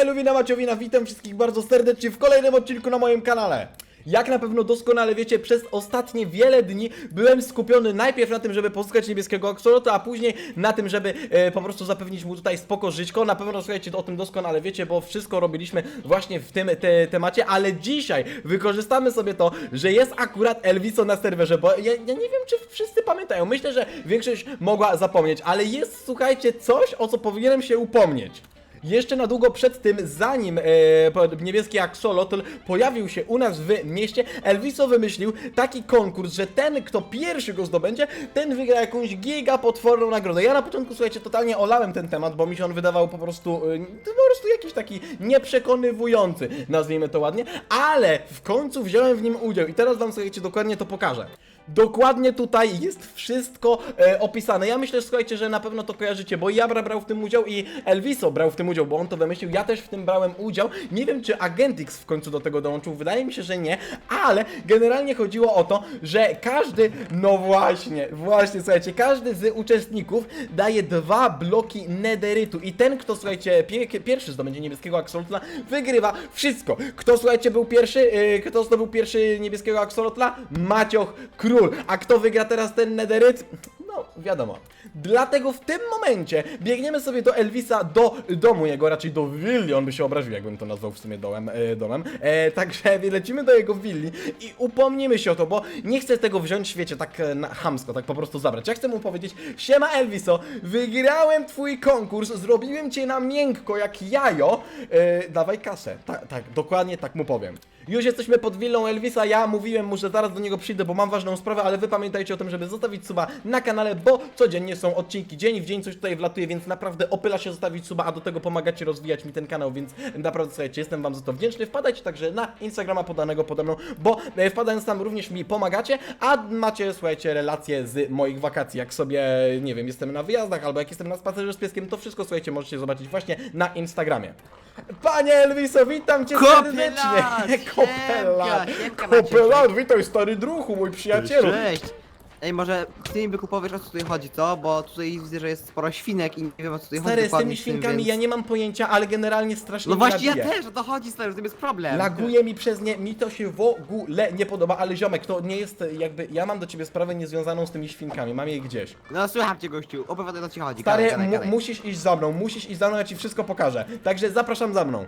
Eluwina Maciowina, witam wszystkich bardzo serdecznie w kolejnym odcinku na moim kanale. Jak na pewno doskonale wiecie, przez ostatnie wiele dni byłem skupiony najpierw na tym, żeby pozyskać niebieskiego aksolota, a później na tym, żeby e, po prostu zapewnić mu tutaj spoko żyćko. Na pewno słuchajcie, o tym doskonale wiecie, bo wszystko robiliśmy właśnie w tym te, temacie, ale dzisiaj wykorzystamy sobie to, że jest akurat Elviso na serwerze, bo ja, ja nie wiem, czy wszyscy pamiętają. Myślę, że większość mogła zapomnieć, ale jest, słuchajcie, coś, o co powinienem się upomnieć. Jeszcze na długo przed tym, zanim e, niebieski axolotl pojawił się u nas w mieście, Elviso wymyślił taki konkurs, że ten, kto pierwszy go zdobędzie, ten wygra jakąś giga potworną nagrodę. Ja na początku, słuchajcie, totalnie olałem ten temat, bo mi się on wydawał po prostu, e, po prostu jakiś taki nieprzekonywujący, nazwijmy to ładnie, ale w końcu wziąłem w nim udział i teraz wam, słuchajcie, dokładnie to pokażę. Dokładnie tutaj jest wszystko e, opisane. Ja myślę, słuchajcie, że na pewno to kojarzycie, bo Jabra brał w tym udział i Elviso brał w tym udział, bo on to wymyślił. Ja też w tym brałem udział. Nie wiem, czy Agentix w końcu do tego dołączył. Wydaje mi się, że nie, ale generalnie chodziło o to, że każdy, no właśnie, właśnie, słuchajcie, każdy z uczestników daje dwa bloki nederytu i ten, kto, słuchajcie, pie pierwszy zdobędzie niebieskiego aksolotla, wygrywa wszystko. Kto, słuchajcie, był pierwszy, yy, kto zdobył pierwszy niebieskiego aksolotla? Macioch Król. A kto wygra teraz ten nederyt? No, wiadomo. Dlatego w tym momencie biegniemy sobie do Elvisa, do domu jego, raczej do willi, on by się obraził, jakbym to nazwał w sumie dołem, e, domem. E, także lecimy do jego willi i upomnimy się o to, bo nie chcę tego wziąć, wiecie, tak e, na chamsko, tak po prostu zabrać. Ja chcę mu powiedzieć, siema Elviso, wygrałem twój konkurs, zrobiłem cię na miękko, jak jajo, e, dawaj kasę. Tak, tak, dokładnie tak mu powiem. Już jesteśmy pod willą Elvisa, ja mówiłem mu, że zaraz do niego przyjdę, bo mam ważną sprawę, ale wy pamiętajcie o tym, żeby zostawić suba na kanale, bo codziennie są odcinki, dzień w dzień coś tutaj wlatuje, więc naprawdę opyla się zostawić suba, a do tego pomagacie rozwijać mi ten kanał, więc naprawdę słuchajcie, jestem wam za to wdzięczny. Wpadajcie także na Instagrama podanego pode mną, bo e, wpadając tam również mi pomagacie, a macie, słuchajcie, relacje z moich wakacji, jak sobie, nie wiem, jestem na wyjazdach, albo jak jestem na spacerze z pieskiem, to wszystko, słuchajcie, możecie zobaczyć właśnie na Instagramie. Panie Elviso, witam cię Kopelat! serdecznie! Kopelat! Siemka, siemka, Kopelat, witaj stary druhu, mój przyjacielu! Cześć! Ej, może ty mi wykupowiesz o co tutaj chodzi, co? Bo tutaj widzę, że jest sporo świnek i nie wiem o co tutaj chodzi Stary, z dokładnie tymi tym, świnkami więc- ja nie mam pojęcia, ale generalnie strasznie No właśnie ja nabija. też, o to chodzi stary, że tym jest problem. Laguje mi przez nie, mi to się w ogóle nie podoba, ale ziomek, to nie jest jakby, ja mam do ciebie sprawę niezwiązaną z tymi świnkami, mam je gdzieś. No słucham cię gościu, opowiadaj o co ci chodzi, Stary, mu- musisz iść za mną, musisz iść za mną, ja ci wszystko pokażę. Także zapraszam za mną.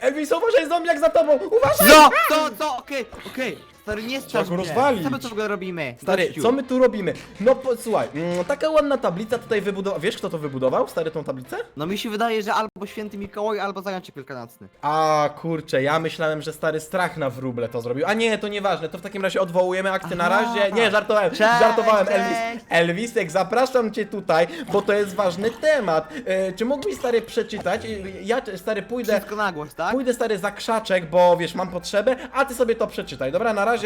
Elvis, uważaj, zombiak za tobą, uważaj! No! Co, co, okej, okej, stary, nie Trzeba go rozwalić. Co my tu w ogóle robimy? Stary, Gościu. co my tu robimy? No po, słuchaj, mm, taka ładna tablica tutaj wybudowana. Wiesz kto to wybudował, stary, tą tablicę? No mi się wydaje, że albo święty Mikołaj, albo zajączek wielkanocny. A kurczę, ja myślałem, że stary strach na wróble to zrobił. A nie, to nieważne, to w takim razie odwołujemy akty na Aha. razie. Nie, żartowałem, Cześć, żartowałem, cześć. Elvis. Elvisek, zapraszam cię tutaj, bo to jest ważny temat. E, czy mógłbyś stary przeczytać? E, Ja stary pójdę. Wszystko na głos, tak? Pójdę stary za krzaczek, bo wiesz, mam potrzebę, a ty sobie to przeczytaj. Dobra, na razie.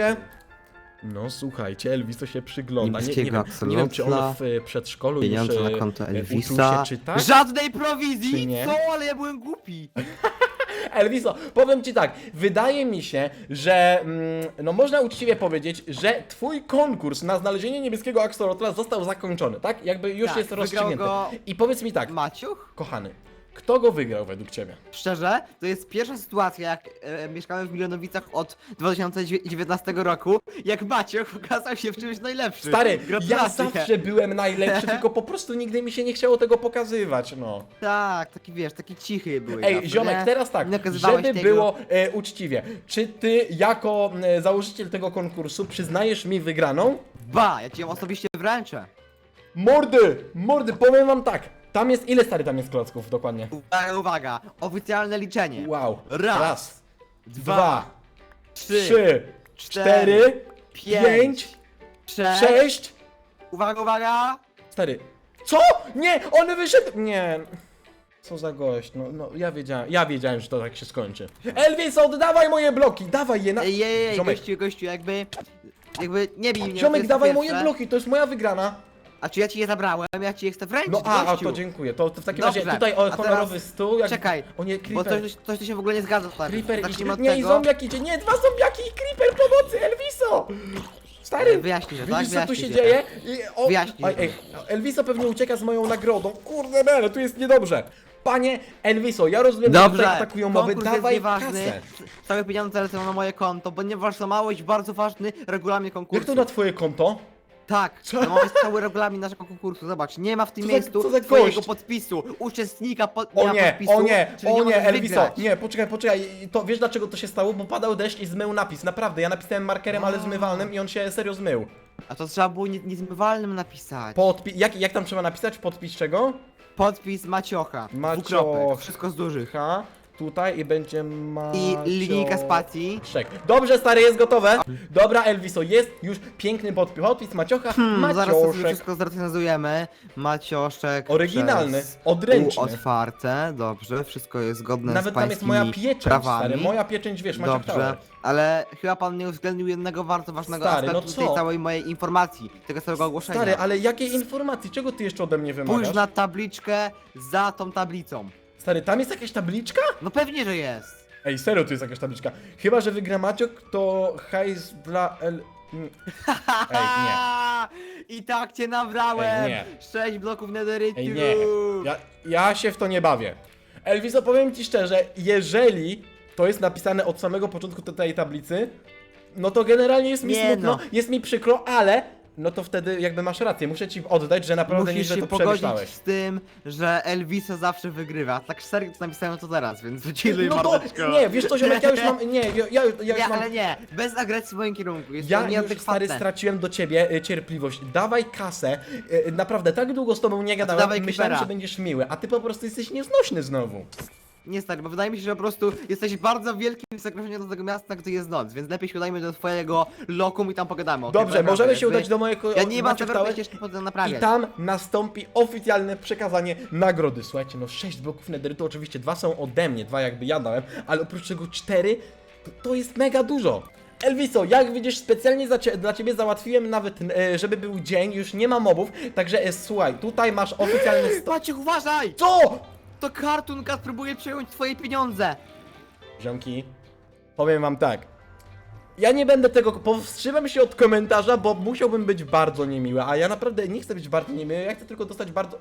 No słuchajcie, Elvis to się przygląda. Nie, nie, Niebieskiego wiem, nie wiem, czy on aksolotla, w e, przedszkolu już Pieniądze e, na konto e, Elvisa. się czytać. Żadnej Czy prowizji! nie? Co? Ale ja byłem głupi. Elviso, powiem ci tak, wydaje mi się, że mm, no można uczciwie powiedzieć, że twój konkurs na znalezienie niebieskiego axolotla został zakończony, tak? Jakby już Tak, jest wygrał rozstrzygnięty. go- I powiedz mi tak, Maciuch? kochany, kto go wygrał według ciebie? Szczerze, to jest pierwsza sytuacja, jak e, mieszkamy w Milionowicach od 2019 roku, jak Maciek okazał się w czymś najlepszy. Stary, ja Gratulacje. zawsze byłem najlepszy, tylko po prostu nigdy mi się nie chciało tego pokazywać, no. Tak, taki wiesz, taki cichy były. Ej, ziomek, teraz tak, żeby było e, uczciwie, czy ty jako e, założyciel tego konkursu przyznajesz mi wygraną? Ba, ja ci ją osobiście wręczę. Mordy! Mordy, powiem wam tak. Tam jest, ile stary tam jest klocków dokładnie? Uwaga, uwaga, oficjalne liczenie. Wow. Raz, dwa, dwa, trzy, trzy, cztery, pięć, pięć, sześć. sześć. Uwaga, uwaga. Stary. Co? Nie! On wyszedł! Nie. Co za gość, no, no ja wiedziałem, ja wiedziałem, że to tak się skończy. Elvis, oddawaj moje bloki, dawaj je na... Ej, ej, ej, Ziomek. gościu, gościu, jakby... Jakby nie bij mnie. to Ziomek, jest dawaj pierwsze. moje bloki, to jest moja wygrana. A czy ja ci je zabrałem? Ja ci je chcę wręczyć, No a, a gościu. to dziękuję, to, to w takim Dobrze, razie tutaj a o, teraz- honorowy stół, jak... Czekaj, O nie, Bo Creeper. coś, coś tu się w ogóle nie zgadza, stary. Creeper idzie. Zacznijmy od Nie, i tego. zombiak idzie. Nie, dwa zombiaki i Creeper pomocy, Elviso! Stary, Wyjaśnij, że tak? widzisz co tu Wyjaśnij, się dzieje? I, o, Wyjaśnij, ej, Elviso pewnie ucieka z moją nagrodą. Kurde, ale tu jest niedobrze. Panie Elviso, ja rozumiem, że tutaj atakują konkurs jest dawaj nieważny. kasę. Całe pieniądze lecą na moje konto, ponieważ złamałeś bardzo ważny regulamin konkursu. Jak to na twoje konto? Tak, Co? to mamy cały regulamin naszego konkursu, zobacz, nie ma w tym Co za- miejscu co za twojego gość? podpisu, uczestnika pod, O nie, podpisu, o nie, czyli o nie, możesz Elviso, wygrać. nie, poczekaj, poczekaj, to wiesz dlaczego to się stało? Bo padał deszcz i zmył napis, naprawdę, ja napisałem markerem, ale zmywalnym i on się serio zmył. A to trzeba było nie- niezmywalnym napisać. Podpi jak, jak tam trzeba napisać? Podpis czego? Podpis Maciocha, Macioch. dwukropek, wszystko z dużych. H, tutaj i będzie ma... I linijka spacji. Czek. Dobrze, stary, jest gotowe. Dobra, Elviso, jest już piękny podpis, Maciocha, Hmm, zaraz to sobie Macioszek. wszystko zrecenzujemy. Macioszek. Oryginalny, przez odręczny. U otwarte, dobrze, wszystko jest zgodne Nawet z tam jest moja pieczęć, prawami. stary, moja pieczęć, wiesz, Maciek Dobrze, Tower. ale chyba pan nie uwzględnił jednego bardzo ważnego Stary, no aspektu tej całej mojej informacji, tego całego ogłoszenia. Stary, ale jakiej informacji? Czego ty jeszcze ode mnie wymagasz? Spójrz na tabliczkę za tą tablicą. Stary, tam jest jakaś tabliczka? No pewnie, że jest. Ej, serio, tu jest jakaś tabliczka. Chyba, że wygra Maciok, to hajs dla L... Mm. Ej, nie. I tak cię nabrałem! Ej, nie. Sześć bloków nederytu! Ej, nie. Ja, ja się w to nie bawię. Elviso, powiem ci szczerze, jeżeli to jest napisane od samego początku tej tablicy, no to generalnie jest mi Nie smutno, no. jest mi przykro, ale no to wtedy jakby masz rację, muszę ci oddać, że naprawdę Musisz nieźle się to pogodzić przemyślałeś. z tym, że Elviso zawsze wygrywa. Tak serio to napisałem to teraz, więc wyciluj No to, mordeczko. nie, wiesz co, ziomek, ja już mam, nie, ja, ja, ja już Nie, mam ale nie, bez agresji w moim kierunku. Jest Ja to już stary nieadekwatne. straciłem do ciebie y, cierpliwość. Dawaj kasę. Y, naprawdę, tak długo z tobą nie gadałem. dawaj Myślałem, że będziesz miły, a ty po prostu jesteś nieznośny znowu. Nie stary, bo wydaje mi się, że po prostu jesteś bardzo wielkim zagrożeniem do tego miasta, gdy jest noc, więc lepiej się udajmy do twojego lokum i tam pogadamy. okej? Dobrze, Bo możemy naprawdę, się udać do mojego Ja nie mam Maciek zamiaru Tower jeszcze potem i naprawiać. tam nastąpi oficjalne przekazanie nagrody. Słuchajcie, no 6 bloków nederytu, oczywiście dwa są ode mnie, dwa jakby ja dałem, ale oprócz tego cztery, to, to jest mega dużo. Elviso, jak widzisz, specjalnie za cie, dla ciebie załatwiłem nawet, e, żeby był dzień, już nie ma mobów, także e, słuchaj, tutaj masz oficjalny sto... Maciek, uważaj! Co? To Cartoon Cat próbuje przejąć twoje pieniądze! Ziomki, powiem wam tak. Ja nie będę tego, powstrzymam się od komentarza, bo musiałbym być bardzo niemiły, a ja naprawdę nie chcę być bardzo niemiły, ja chcę tylko dostać bardzo...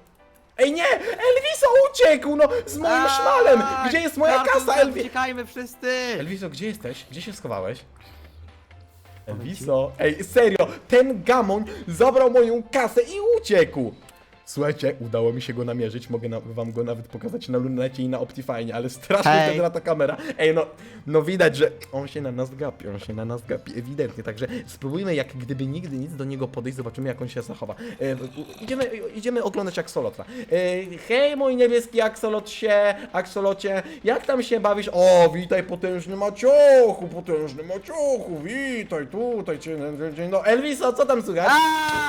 Ej nie! Elviso uciekł, no! Z moim Aaa, szmalem! Gdzie jest moja Cartoon kasa, Cat, Elvi... Uciekajmy wszyscy! Elviso, gdzie jesteś? Gdzie się schowałeś? Elviso, ej, serio, ten gamoń zabrał moją kasę i uciekł! Słuchajcie, udało mi się go namierzyć, mogę na, wam go nawet pokazać na lunecie i na Optifine, ale strasznie Hej. gra ta kamera. Ej, no, no widać, że on się na nas gapi, on się na nas gapi, ewidentnie, także spróbujmy jak gdyby nigdy nic do niego podejść, zobaczymy jak on się zachowa. E, u- idziemy, idziemy oglądać Axolotla. E, hej, mój niebieski Axolocie, Axolocie, jak tam się bawisz? O, witaj potężny Maciochu, potężny Maciochu, witaj tutaj, dzień, dzień, no Elviso, co tam słychać? A!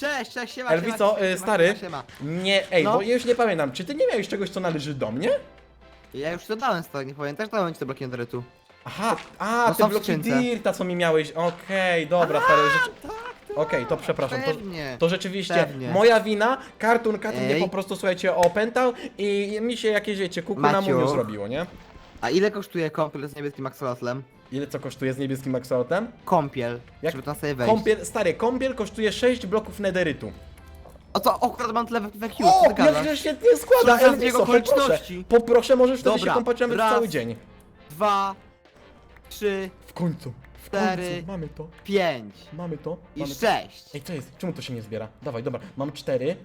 Cześć, cześć, siema, Elviso, siema, y, siema, stary, siema, siema. nie, ej, No. bo ja już nie pamiętam, czy ty nie miałeś czegoś, co należy do mnie? Ja już to dałem, stary, nie pamiętasz? Dałem ci te bloki netherytu. Aha, a, No te są w bloki skrzynce. Dirta, co mi miałeś, okej, dobra, stary, rzeczy... Tak, Okej, to przepraszam, to, Pewnie. to rzeczywiście Pewnie. moja wina, Cartoon Cat mnie Ej. po prostu, słuchajcie, opętał i mi się jakieś, wiecie, kuku na Maciu. muniu zrobiło, nie? A ile kosztuje kąpiel z niebieskim axolotlem? Ile co kosztuje z niebieskim axolotem? Kąpiel, Jak- żeby tam sobie wejść. Kąpiel, stary, kąpiel kosztuje 6 bloków nederytu. O to akurat mam tyle we, Q, O, co ty jak gadasz? się świetnie składa, Co Elviso, poproszę, okoliczności. poproszę, możesz wtedy się Dobra, kąpać nawet raz. cały dzień. Dwa, trzy, W końcu, w Cztery. końcu, mamy to, pięć mamy to, i mamy to. sześć. Ej, co jest? Czemu to się nie zbiera? Dawaj, dobra, mam cztery,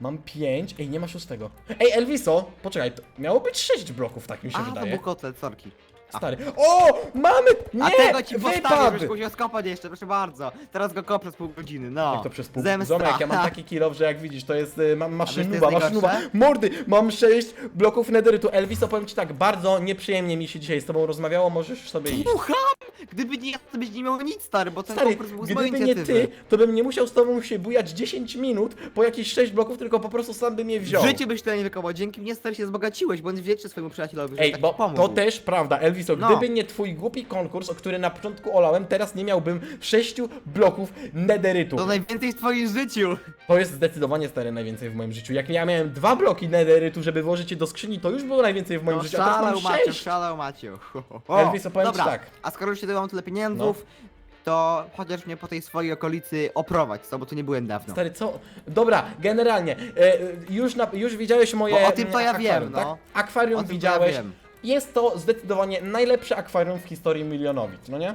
mam pięć, ej, nie ma szóstego. Ej, Elviso, poczekaj, to miało być sześć bloków, tak mi się A, to wydaje. był kotlet, sorki. Stary. O, mamy! Nie! A tego ci postawię, wypadł! żebyś musiał skopać jeszcze, proszę bardzo. Teraz go kop przez pół godziny, no. Jak to przez pół Zemsta. Zomek, ja mam taki kill że jak widzisz, to jest, y, mam wiesz, maszynuba, jest maszynuba. najgorsze? Mordy, mam sześć bloków nederytu. Elviso, powiem ci tak, bardzo nieprzyjemnie mi się dzisiaj z tobą rozmawiało, możesz sobie iść. Słucham! Gdyby nie ja, to byś nie miał nic, stary, bo ten Stary, konkurs był z mojej gdyby nie inicjatywy. ty, to bym nie musiał z tobą się bujać 10 minut po jakieś 6 bloków, tylko po prostu sam bym je wziął. W życiu byś tyle nie wykopał, dzięki mnie stary się wzbogaciłeś, bądź wieczy swojemu przyjacielowi, że Ej, tak bo pomógł. to też prawda, Elviso, No. gdyby nie twój głupi konkurs, o który na początku olałem, teraz nie miałbym 6 bloków nederytu. To najwięcej w twoim życiu. To jest zdecydowanie stary najwięcej w moim życiu. Jak ja miałem dwa bloki nederytu, żeby włożyć je do skrzyni, to już było najwięcej w moim No, życiu, a teraz szalał mam Maciu, sześć. szalał Maciu. Elvis, opowiem ci Dobra, tak. a skoro już się mam tyle pieniędzów, to chociaż mnie po tej swojej okolicy oprowadź, co, bo tu nie byłem dawno. Stary, co? Dobra, generalnie, e, e, już, na, już widziałeś moje Bo o tym to ja wiem, tak? no. Akwarium O tym to ja widziałeś. wiem. Jest to zdecydowanie najlepsze akwarium w historii Milionowic, no nie?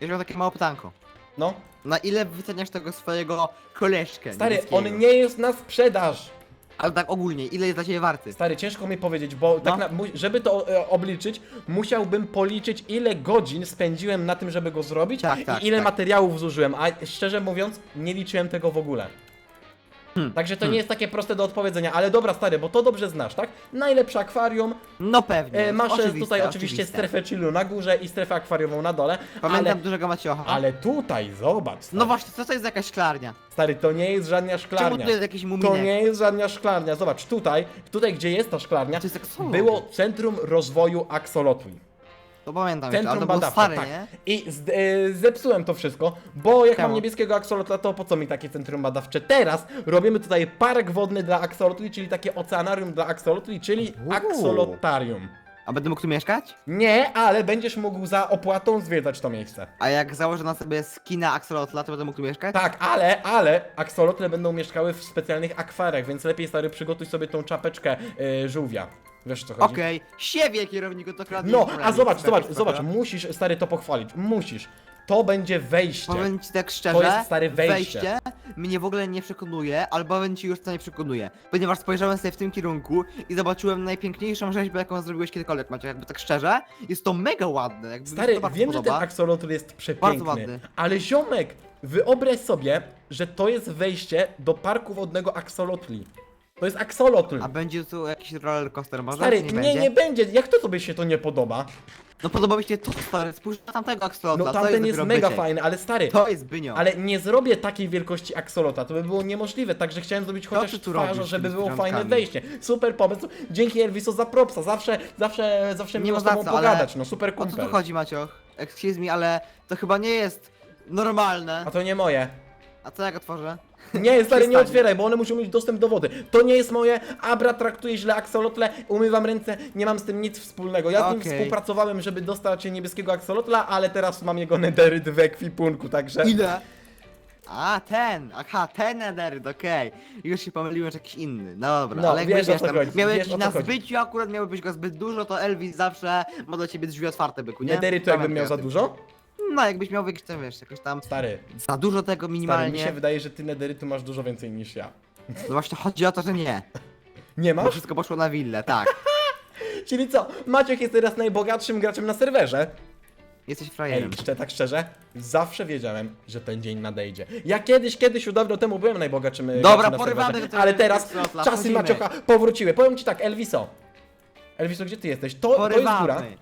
Ja mam takie małe pytanko. No. Na ile wyceniasz tego swojego koleżkę Stary, on nie jest na sprzedaż. Ale tak ogólnie, ile jest dla ciebie warty? Stary, ciężko mi powiedzieć, bo tak No. na, mu- żeby to e, obliczyć, musiałbym policzyć ile godzin spędziłem na tym, żeby go zrobić Tak, tak, i ile tak. materiałów zużyłem, a szczerze mówiąc, nie liczyłem tego w ogóle. Hmm. Także to nie jest takie proste do odpowiedzenia, ale dobra stary, bo to dobrze znasz, tak? Najlepsze akwarium, No pewnie. e, masz e, oczywiste, tutaj oczywiście oczywiste. strefę chillu na górze i strefę akwariową na dole, Pamiętam ale, dużego Maciocha. ale tutaj, zobacz, stary, No właśnie, co to jest jakaś szklarnia? stary, to nie jest żadna Czemu szklarnia. tu jest jakiś muminek? To nie jest żadna szklarnia. Zobacz, tutaj, tutaj gdzie jest ta szklarnia, aksolotl. było Centrum Rozwoju Axolotli. To pamiętam jeszcze, ale Centrum to było badawcze, tak. nie? I z, e, zepsułem to wszystko, bo jak Czemu? mam niebieskiego aksolotla, to po co mi takie centrum badawcze? Teraz robimy tutaj park wodny dla aksolotli, czyli takie oceanarium dla aksolotli, czyli Uuu. aksolotarium. A będę mógł tu mieszkać? Nie, ale będziesz mógł za opłatą zwiedzać to miejsce. A jak założę na sobie skina Axolotla, to będę mógł tu mieszkać? Tak, ale, ale aksolotle będą mieszkały w specjalnych akwariach, więc lepiej stary przygotuj sobie tą czapeczkę e, żółwia. Wiesz o co chodzi? Okej, siewie kierowniku, to kradnie No, a zobacz, zobacz, zobacz, musisz stary to pochwalić, musisz. To będzie wejście. Powiem ci tak szczerze, To jest, stary, wejście. mnie w ogóle nie przekonuje, ale powiem ci już co nie przekonuje. Ponieważ spojrzałem sobie w tym kierunku i zobaczyłem najpiękniejszą rzeźbę, jaką zrobiłeś kiedykolwiek, Macie, jakby tak szczerze. Jest to mega ładne, jakby mi się Stary, to bardzo wiem, że ten podoba. aksolotl jest Bardzo przepiękny, ładny. ale ziomek, wyobraź sobie, że to jest wejście do parku wodnego aksolotli. To jest aksolotl. A będzie tu jakiś roller coaster może? Stary, czy nie, będzie? nie będzie. Jak to tobie się to nie podoba? No podoba mi się to, stary, spójrz na tamtego Axolotla, No to tamten jest dopiero mega byczek. fajny, ale stary, To jest bynio. ale nie zrobię takiej wielkości aksolota, to by było niemożliwe, także chciałem zrobić chociaż ty tu robisz żeby tymi było fajne wejście. Super pomysł, dzięki Elviso za propsa, zawsze, zawsze, zawsze Nie miło z tobą pogadać, no super O co kumpel. tu chodzi, Macioch? Excuse me, ale to chyba nie jest normalne. A to nie moje. A co jak otworzę? Nie, stary, nie otwieraj, bo one muszą mieć dostęp do wody. To nie jest moje, Abra traktuje źle aksolotle, umywam ręce, nie mam z tym nic wspólnego. Ja z nim Okej. współpracowałem, żeby dostać niebieskiego aksolotla, ale teraz mam jego nederyt w ekwipunku, także... Ile? A, ten! Aha, ten Ederyd, okej. Już się pomyliłem, że jakiś inny. No dobra, No, ale jakby wiesz, o co tam chodzi, miałeś wiesz, o co na chodzi. zbyciu akurat miało być go zbyt dużo, to Elvis zawsze ma dla ciebie drzwi otwarte, byku, nie? Nederytu jakbym Pamiętaj miał o za tym. dużo? No, jakbyś miał jakiś tam, wiesz, jakoś tam Stary, za dużo tego stary, minimalnie. mi się wydaje, że ty nederytu masz dużo więcej niż ja. No właśnie chodzi o to, że nie. Nie Bo masz? wszystko poszło na willę, tak. Czyli co, Maciek jest teraz najbogatszym graczem na serwerze? Jesteś Ej, frajerem. jeszcze tak szczerze, zawsze wiedziałem, że ten dzień nadejdzie. Ja kiedyś, kiedyś, już dawno temu byłem najbogatszym e, Dobra, graczem na porywamy serwerze, do tego ale teraz Extrotla, czasy wchodzimy. Maciocha powróciły. Powiem ci tak, Elviso. Elviso, gdzie ty jesteś? To, to jest góra. Porywamy.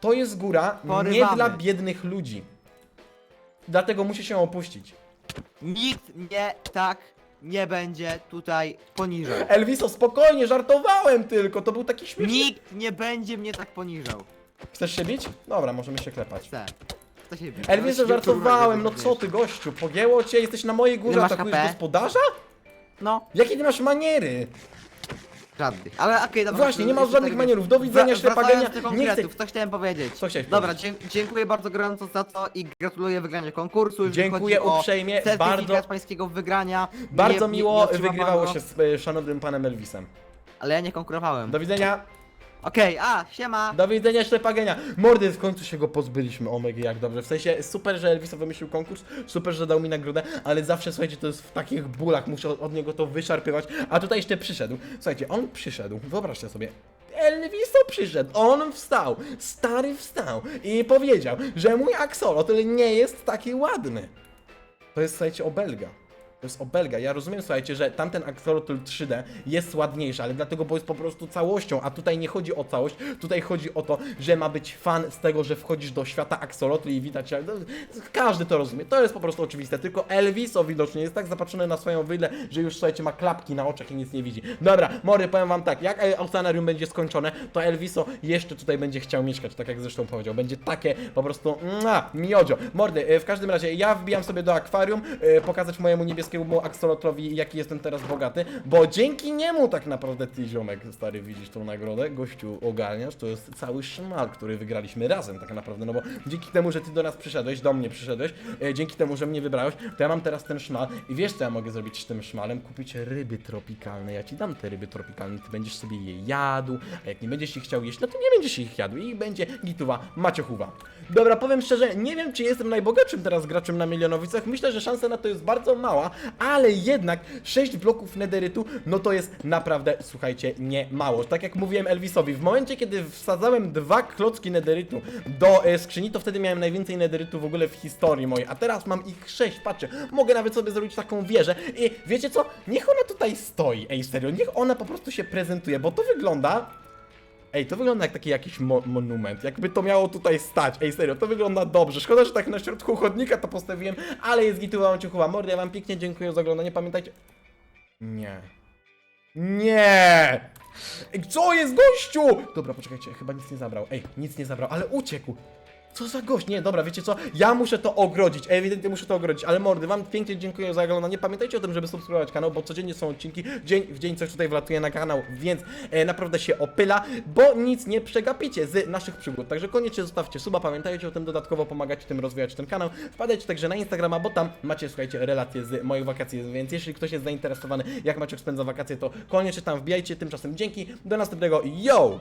To jest góra nie Porywamy. dla biednych ludzi. Dlatego musi się opuścić. Nikt mnie tak nie będzie tutaj poniżał. Elviso, spokojnie, żartowałem tylko, to był taki śmieszny. Nikt nie będzie mnie tak poniżał. Chcesz się bić? Dobra, możemy się klepać. Chcę. Się. Elviso, żartowałem, no co ty gościu, pogięło cię, jesteś na mojej górze, Ile masz atakujesz HP? gospodarza? No, Jakie ty masz maniery? Żadnych. Ale okej, dobra. Właśnie, nie jeszcze żadnych tak, manierów. Do widzenia, wra- wracając genia. do Nie chcę- konkretów, co chciałem powiedzieć. Co chciałeś Dobra, dzie dziękuję bardzo gorąco za to i gratuluję wygrania konkursu. Jeżeli Dziękuję chodzi o uprzejmie, certyfikat bardzo- pańskiego wygrania. Bardzo nie, miło nie, wygrywało go, się z e, szanownym panem Elvisem. Ale ja nie konkurowałem. Do widzenia, Okej, a, siema. do widzenia ślepagenia. Mordy, w końcu się go pozbyliśmy, omega jak dobrze. W sensie, super, że Elviso wymyślił konkurs, super, że dał mi nagrodę, ale zawsze, słuchajcie, to jest w takich bólach, muszę od- niego to wyszarpywać. A tutaj jeszcze przyszedł. Słuchajcie, on przyszedł, wyobraźcie sobie. Elviso przyszedł, on wstał, stary wstał i powiedział, że mój aksolotl nie jest taki ładny. To jest, słuchajcie, obelga. To jest obelga. Ja rozumiem, słuchajcie, że tamten Axolotl 3D jest ładniejszy, ale dlatego, bo jest po prostu całością, a tutaj nie chodzi o całość, tutaj chodzi o to, że ma być fan z tego, że wchodzisz do świata Axolotli i widać, no, każdy to rozumie, to jest po prostu oczywiste, tylko Elviso widocznie jest tak zapatrzony na swoją wydlę, że już, słuchajcie, ma klapki na oczach i nic nie widzi. Dobra, Mory, powiem wam tak, jak oceanarium będzie skończone, to Elviso jeszcze tutaj będzie chciał mieszkać, tak jak zresztą powiedział, będzie takie po prostu, mua, miodzio. Mordy, e, w każdym razie, ja wbijam sobie do akwarium, e, pokazać mojemu niebieskiemu niebieskiemu axolotrowi, jaki jestem teraz bogaty, bo dzięki niemu tak naprawdę ty, ziomek, stary, widzisz tą nagrodę, gościu, ogarniasz, to jest cały szmal, który wygraliśmy razem tak naprawdę, no bo dzięki temu, że ty do nas przyszedłeś, do mnie przyszedłeś, e, dzięki temu, że mnie wybrałeś, to ja mam teraz ten szmal i wiesz, co ja mogę zrobić z tym szmalem? Kupić ryby tropikalne, ja ci dam te ryby tropikalne, ty będziesz sobie je jadł, a jak nie będziesz ich chciał jeść, no to nie będziesz ich jadł i będzie gituwa, maciochuwa. Dobra, powiem szczerze, nie wiem, czy jestem najbogatszym teraz graczem na milionowicach, myślę, że szansa na to jest bardzo mała, ale jednak 6 bloków nederytu, no to jest naprawdę, słuchajcie, nie mało. Tak jak mówiłem Elvisowi, w momencie, kiedy wsadzałem dwa klocki nederytu do e, skrzyni, to wtedy miałem najwięcej nederytu w ogóle w historii mojej, a teraz mam ich 6, patrzcie, mogę nawet sobie zrobić taką wieżę i wiecie co, niech ona tutaj stoi, ej serio, niech ona po prostu się prezentuje, bo to wygląda Ej, to wygląda jak taki jakiś mo monument, jakby to miało tutaj stać. Ej, serio, to wygląda dobrze. Szkoda, że tak na środku chodnika to postawiłem, ale jest gituwa ciuchowa. Mordy, ja wam pięknie dziękuję za oglądanie. Pamiętajcie... Nie. Nie! Ej, co jest gościu? Dobra, poczekajcie, chyba nic nie zabrał. Ej, nic nie zabrał, ale uciekł. Co za gość? Nie, dobra, wiecie co? Ja muszę to ogrodzić, ewidentnie muszę to ogrodzić, ale mordy, wam pięknie dziękuję za oglądanie. Pamiętajcie o tym, żeby subskrybować kanał, bo codziennie są odcinki, dzień w dzień coś tutaj wlatuje na kanał, więc e, naprawdę się opyla, bo nic nie przegapicie z naszych przygód. Także koniecznie zostawcie suba, pamiętajcie o tym, dodatkowo pomagać tym rozwijać ten kanał. Wpadajcie także na Instagrama, bo tam macie, słuchajcie, relacje z moich wakacji, więc jeśli ktoś jest zainteresowany, jak Maciek spędza wakacje, to koniecznie tam wbijajcie. Tymczasem dzięki, do następnego, yo!